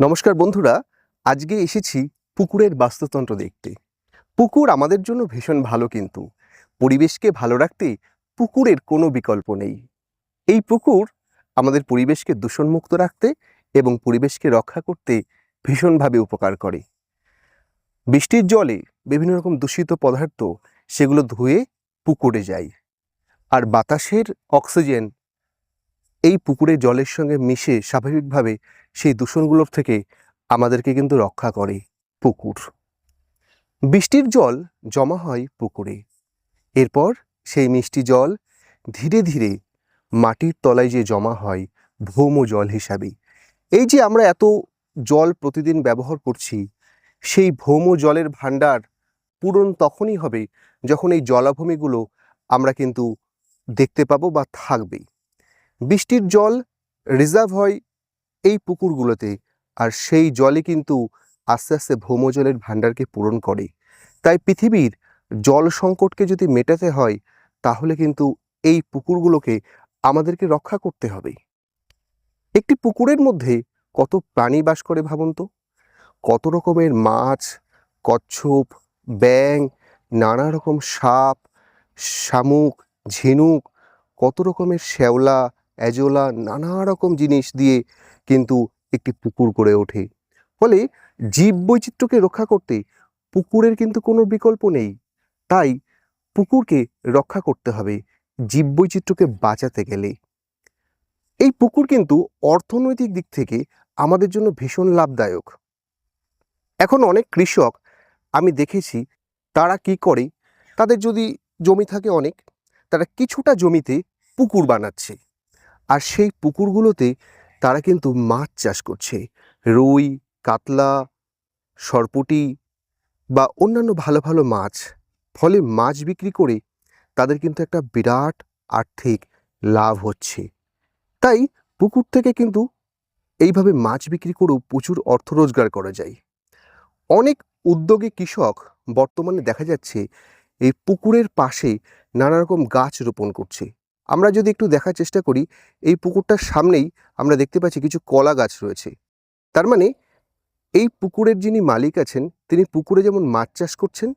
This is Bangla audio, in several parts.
নমস্কার বন্ধুরা, আজকে এসেছি পুকুরের বাস্তুতন্ত্র দেখতে। পুকুর আমাদের জন্য ভীষণ ভালো কিন্তু। পরিবেশকে ভালো রাখতে পুকুরের কোনো বিকল্প নেই। এই পুকুর আমাদের পরিবেশকে দূষণমুক্ত রাখতে এবং পরিবেশকে রক্ষা করতে ভীষণভাবে উপকার করে। বৃষ্টির জলে বিভিন্ন রকম দূষিত পদার্থ সেগুলো ধুয়ে পুকুরে যায়। আর বাতাসের অক্সিজেন এই পুকুরের জলের সঙ্গে মিশে স্বাভাবিকভাবে সেই দূষণগুলোর থেকে আমাদেরকে কিন্তু রক্ষা করে পুকুর। বৃষ্টির জল জমা হয় পুকুরে। এরপর সেই মিষ্টি জল ধীরে ধীরে মাটির তলায় যে জমা হয় ভৌম জল হিসাবে। এই যে আমরা এত জল প্রতিদিন ব্যবহার করছি, সেই ভৌম জলের ভাণ্ডার পূরণ তখনই হবে যখন এই জলাভূমিগুলো আমরা কিন্তু দেখতে পাবো বা থাকবে। বৃষ্টির জল রিজার্ভ হয় এই পুকুরগুলোতে। আর সেই জলে কিন্তু আস্তে আস্তে ভৌমজলের ভাণ্ডারকে পূরণ করে। তাই পৃথিবীর জল সংকটকে যদি মেটাতে হয়, তাহলে কিন্তু এই পুকুরগুলোকে আমাদেরকে রক্ষা করতে হবে। একটি পুকুরের মধ্যে কত প্রাণী বাস করে ভাবুন তো? কত রকমের মাছ, কচ্ছপ ব্যাং নানা রকম সাপ, শামুক, ঝিনুক, কত রকমের শ্যাওলা অ্যাজোলা নানা রকম জিনিস দিয়ে কিন্তু একটি পুকুর গড়ে ওঠে। ফলে জীব বৈচিত্র্যকে রক্ষা করতে পুকুরের কিন্তু কোনো বিকল্প নেই। তাই পুকুরকে রক্ষা করতে হবে জীব বৈচিত্র্যকে বাঁচাতে গেলে। এই পুকুর কিন্তু অর্থনৈতিক দিক থেকে আমাদের জন্য ভীষণ লাভদায়ক। এখন অনেক কৃষক আমি দেখেছি তারা কি করে, তাদের যদি জমি থাকে অনেক, তারা কিছুটা জমিতে পুকুর বানাচ্ছে। আর সেই পুকুরগুলোতে তারা কিন্তু মাছ চাষ করছে। রুই, কাতলা, সরপুটি বা অন্যান্য ভালো ভালো মাছ। ফলে মাছ বিক্রি করে তাদের কিন্তু একটা বিরাট আর্থিক লাভ হচ্ছে। তাই পুকুর থেকে কিন্তু এইভাবে মাছ বিক্রি করেও প্রচুর অর্থ রোজগার করা যায়। অনেক উদ্যোগী কৃষক বর্তমানে দেখা যাচ্ছে এই পুকুরের পাশে নানা রকম গাছ রোপণ করছে। আমরা যদি একটু দেখার চেষ্টা করি, এই পুকুরটার সামনেই আমরা দেখতে পাচ্ছি কিছু কলা গাছ রয়েছে। তার মানে এই পুকুরের যিনি মালিক আছেন, তিনি পুকুরে যেমন মাছ চাষ করছেন,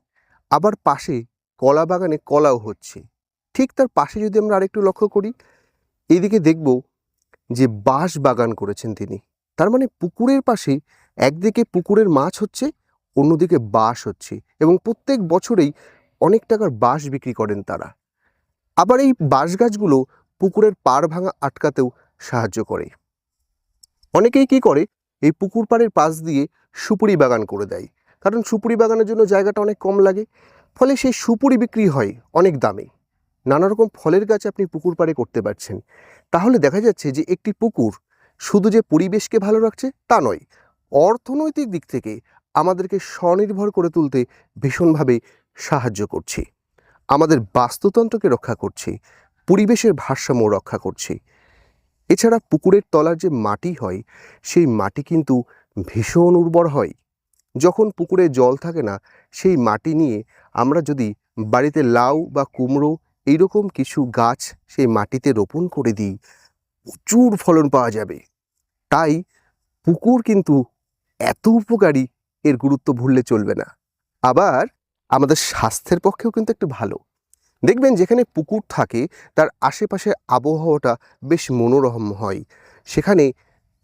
আবার পাশে কলা বাগানে কলাও হচ্ছে। ঠিক তার পাশে যদি আমরা আরেকটু লক্ষ্য করি এদিকে দেখব যে বাঁশ বাগান করেছেন তিনি। তার মানে পুকুরের পাশে একদিকে পুকুরের মাছ হচ্ছে, অন্যদিকে বাঁশ হচ্ছে এবং প্রত্যেক বছরেই অনেক টাকার বাঁশ বিক্রি করেন তারা। আবার এই বাঁশ গাছগুলো পুকুরের পাড় ভাঙা আটকাতেও সাহায্য করে। অনেকেই কি করে? এই পুকুর পাড়ের পাশ দিয়ে সুপুরি বাগান করে দেয়। কারণ সুপুরি বাগানের জন্য জায়গাটা অনেক কম লাগে। ফলে সেই সুপুরি বিক্রি হয় অনেক দামে। নানা রকম ফলের গাছ আপনি পুকুর পাড়ে করতে পারছেন। তাহলে দেখা যাচ্ছে যে একটি পুকুর শুধু যে পরিবেশকে ভালো রাখছে তা নয়, অর্থনৈতিক দিক থেকে আমাদেরকে স্বনির্ভর করে তুলতে ভীষণভাবে সাহায্য করছে। আমাদের বাস্তুতন্ত্রকে রক্ষা করছে, পরিবেশের ভারসাম্য রক্ষা করছে। এছাড়া পুকুরের তলার যে মাটি হয়, সেই মাটি কিন্তু ভীষণ উর্বর হয়। যখন পুকুরে জল থাকে না, সেই মাটি নিয়ে আমরা যদি বাড়িতে লাউ বা কুমড়ো এইরকম কিছু গাছ সেই মাটিতে রোপণ করে দিই, প্রচুর ফলন পাওয়া যাবে। তাই পুকুর কিন্তু এত উপকারী, এর গুরুত্ব ভুললে চলবে না। আবার আমাদের স্বাস্থ্যের পক্ষেও কিন্তু একটু ভালো। দেখবেন যেখানে পুকুর থাকে, তার আশেপাশে আবহাওয়াটা বেশ মনোরম হয়। সেখানে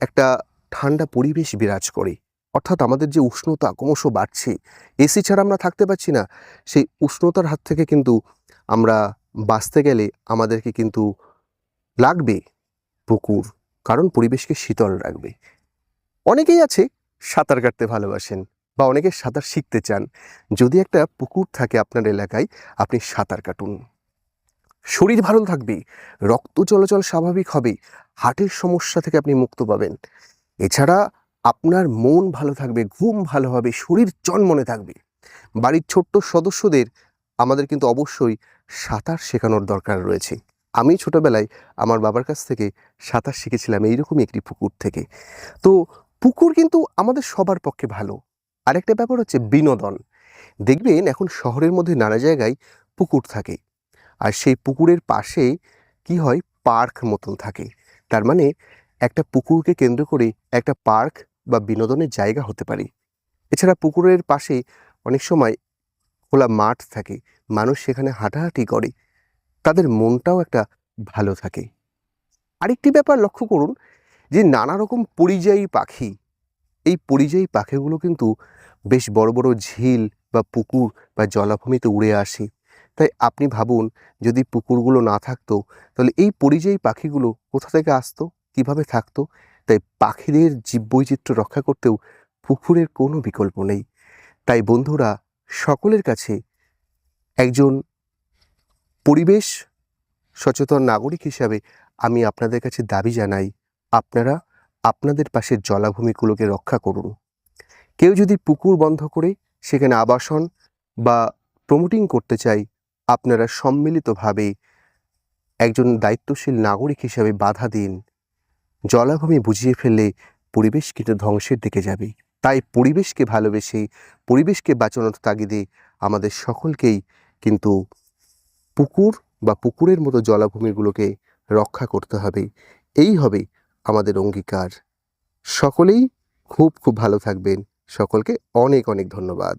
একটা ঠান্ডা পরিবেশ বিরাজ করে। অর্থাৎ আমাদের যে উষ্ণতা ক্রমশ বাড়ছে, এসি ছাড়া আমরা থাকতে পারছি না। সেই উষ্ণতার হাত থেকে কিন্তু আমরা বাঁচতে গেলে আমাদেরকে কিন্তু লাগবে পুকুর, কারণ পরিবেশকে শীতল রাখবে। অনেকেই আছে সাঁতার কাটতে ভালোবাসেন। বা অনেকে সাঁতার শিখতে চান, যদি একটা পুকুর থাকে আপনার এলাকায়, আপনি সাঁতার কাটুন। শরীর ভালো থাকবে, রক্ত চলাচল স্বাভাবিক হবে, হার্টের সমস্যা থেকে আপনি মুক্ত পাবেন। এছাড়া আপনার মন ভালো থাকবে, ঘুম ভালো হবে, শরীর চনমনে থাকবে। বাড়ির ছোট্ট সদস্যদের আমাদের কিন্তু অবশ্যই সাঁতার শেখানোর দরকার রয়েছে। আমি ছোটোবেলায় আমার বাবার কাছ থেকে সাঁতার শিখেছিলাম, এইরকমই একটি পুকুর থেকে। তো পুকুর কিন্তু আমাদের সবার পক্ষে ভালো। আরেকটা ব্যাপার হচ্ছে বিনোদন। দেখবেন এখন শহরের মধ্যে নানা জায়গায় পুকুর থাকে। আর সেই পুকুরের পাশে কি হয়? পার্ক মতন থাকে। তার মানে একটা পুকুরকে কেন্দ্র করে একটা পার্ক বা বিনোদনের জায়গা হতে পারে। এছাড়া পুকুরের পাশে অনেক সময় খোলা মাঠ থাকে। মানুষ সেখানে হাঁটাহাঁটি করে। তাদের মনটাও একটা ভালো থাকে। আরেকটি ব্যাপার লক্ষ্য করুন যে নানা রকম পরিযায়ী পাখি এই পরিযায়ী পাখিগুলো কিন্তু বেশ বড় বড় ঝিল বা পুকুর বা জলাভূমিতে উড়ে আসে। তাই আপনি ভাবুন, যদি পুকুরগুলো না থাকতো, তাহলে এই পরিযায়ী পাখিগুলো কোথা থেকে আসতো, কীভাবে থাকতো? তাই পাখিদের জীববৈচিত্র্য রক্ষা করতেও পুকুরের কোনো বিকল্প নেই। তাই বন্ধুরা, সকলের কাছে একজন পরিবেশ সচেতন নাগরিক হিসাবে আমি আপনাদের কাছে দাবি জানাই, আপনারা আপনাদের পাশের জলাভূমিগুলোকে রক্ষা করুন। কেউ যদি পুকুর বন্ধ করে সেখানে আবাসন বা প্রমোটিং করতে চাই আপনারা সম্মিলিতভাবে একজন দায়িত্বশীল নাগরিক হিসাবে বাধা দিন। জলাভূমি বুঝিয়ে ফেললে পরিবেশ কিন্তু ধ্বংসের দিকে যাবে। তাই পরিবেশকে ভালোবেসে, পরিবেশকে বাঁচানোর তাগিদে আমাদের সকলকেই কিন্তু পুকুর বা পুকুরের মতো জলাভূমিগুলোকে রক্ষা করতে হবে। এই হবে আমাদের অঙ্গীকার। সকলেই খুব খুব ভালো থাকবেন। সকলকে অনেক অনেক ধন্যবাদ।